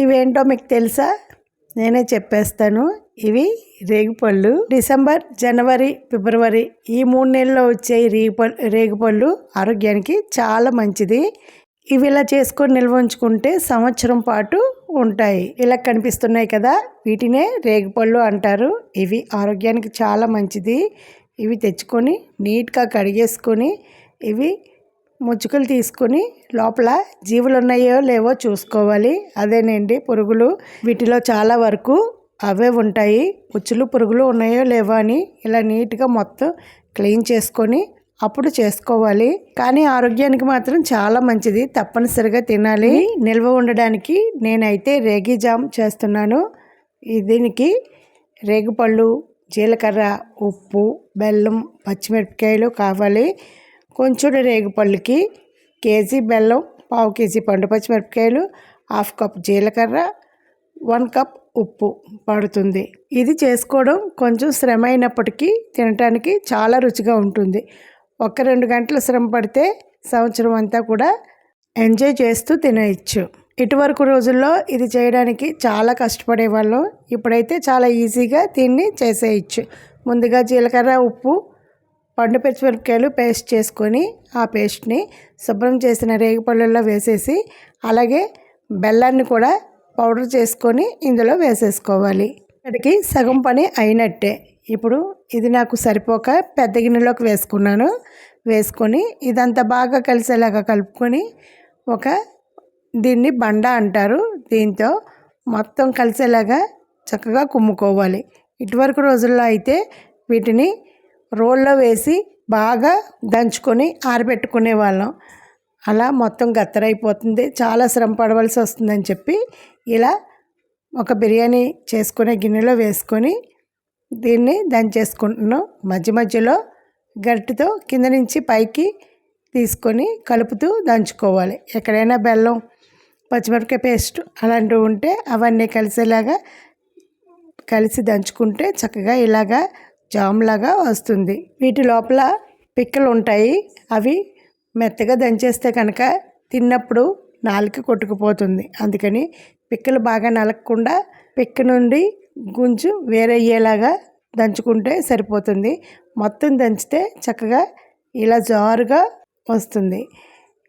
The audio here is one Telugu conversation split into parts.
ఇవేంటో మీకు తెలుసా? నేనే చెప్పేస్తాను. ఇవి రేగిపళ్ళు. డిసెంబర్ జనవరి ఫిబ్రవరి ఈ మూడు నెలల్లో వచ్చే రేగుపళ్ళు రేగిపళ్ళు ఆరోగ్యానికి చాలా మంచిది. ఇవి ఇలా చేసుకొని నిల్వ ఉంచుకుంటే సంవత్సరం పాటు ఉంటాయి. ఇలా కనిపిస్తున్నాయి కదా? వీటినే రేగిపళ్ళు అంటారు. ఇవి ఆరోగ్యానికి చాలా మంచిది. ఇవి తెచ్చుకొని నీట్గా కడిగేసుకొని ఇవి ముచ్చుకలు తీసుకొని లోపల జీవులు ఉన్నాయో లేవో చూసుకోవాలి. అదేనండి పురుగులు వీటిలో చాలా వరకు అవే ఉంటాయి. ముచ్చులు పురుగులు ఉన్నాయో లేవో అని ఇలా నీట్గా మొత్తం క్లీన్ చేసుకొని అప్పుడు చేసుకోవాలి. కానీ ఆరోగ్యానికి మాత్రం చాలా మంచిది. తప్పనిసరిగా తినాలి. నిల్వ ఉండడానికి నేనైతే రేగి జామ్ చేస్తున్నాను. దీనికి రేగిపళ్ళు జీలకర్ర ఉప్పు బెల్లం పచ్చిమిరపకాయలు కావాలి. కొంచెం రేగుపళ్ళుకి కేజీ బెల్లం పావు కేజీ పండు పచ్చిమిరపకాయలు హాఫ్ కప్ జీలకర్ర వన్ కప్ ఉప్పు పడుతుంది. ఇది చేసుకోవడం కొంచెం శ్రమ అయినప్పటికీ తినటానికి చాలా రుచిగా ఉంటుంది. ఒక రెండు గంటలు శ్రమ పడితే సంవత్సరం అంతా కూడా ఎంజాయ్ చేస్తూ తినేయచ్చు ఇటువరకు రోజుల్లో ఇది చేయడానికి చాలా కష్టపడే వాళ్ళం ఇప్పుడైతే చాలా ఈజీగా దీన్ని చేసేయచ్చు. ముందుగా జీలకర్ర ఉప్పు పండు పచ్చిమిరపకాయలు పేస్ట్ చేసుకొని ఆ పేస్ట్ని శుభ్రం చేసిన రేగిపళ్ళల్లో వేసేసి అలాగే బెల్లాన్ని కూడా పౌడర్ చేసుకొని ఇందులో వేసేసుకోవాలి. ఇక్కడికి సగం పని అయినట్టే. ఇప్పుడు ఇది నాకు సరిపోక పెద్ద గిన్నెలోకి వేసుకున్నాను. వేసుకొని ఇదంతా బాగా కలిసేలాగా కలుపుకొని ఒక దీన్ని బండ అంటారు. దీంతో మొత్తం కలిసేలాగా చక్కగా కుమ్ముకోవాలి. ఇటువరకు రోజుల్లో అయితే వీటిని రోల్లో వేసి బాగా దంచుకొని ఆరబెట్టుకునే వాళ్ళం. అలా మొత్తం గత్తరైపోతుంది. చాలా శ్రమ పడవలసి వస్తుందని చెప్పి ఇలా ఒక బిర్యానీ చేసుకునే గిన్నెలో వేసుకొని దీన్ని దంచేసుకుంటున్నాం. మధ్య మధ్యలో గట్టితో కింద నుంచి పైకి తీసుకొని కలుపుతూ దంచుకోవాలి. ఎక్కడైనా బెల్లం పచ్చిమిరపకాయ పేస్ట్ అలాంటివి ఉంటే అవన్నీ కలిసేలాగా కలిసి దంచుకుంటే చక్కగా ఇలాగా జామ్లాగా వస్తుంది. వీటి లోపల పిక్కలు ఉంటాయి అవి మెత్తగా దంచేస్తే కనుక తిన్నప్పుడు నాలుక కొట్టుకుపోతుంది. అందుకని పిక్కలు బాగా నలగకుండా పిక్క నుండి గుంజు వేరయ్యేలాగా దంచుకుంటే సరిపోతుంది. మొత్తం దంచితే చక్కగా ఇలా జారుగా వస్తుంది.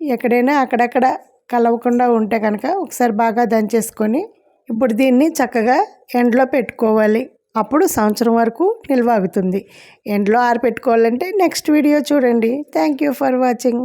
ఎక్కడైనా అక్కడక్కడ కలవకుండా ఉంటే కనుక ఒకసారి బాగా దంచేసుకొని ఇప్పుడు దీన్ని చక్కగా ఎండలో పెట్టుకోవాలి. అప్పుడు సంవత్సరం వరకు నిల్వ ఆగుతుంది. ఎండలో ఆరిపెట్టుకోవాలంటే నెక్స్ట్ వీడియో చూడండి. Thank you for watching.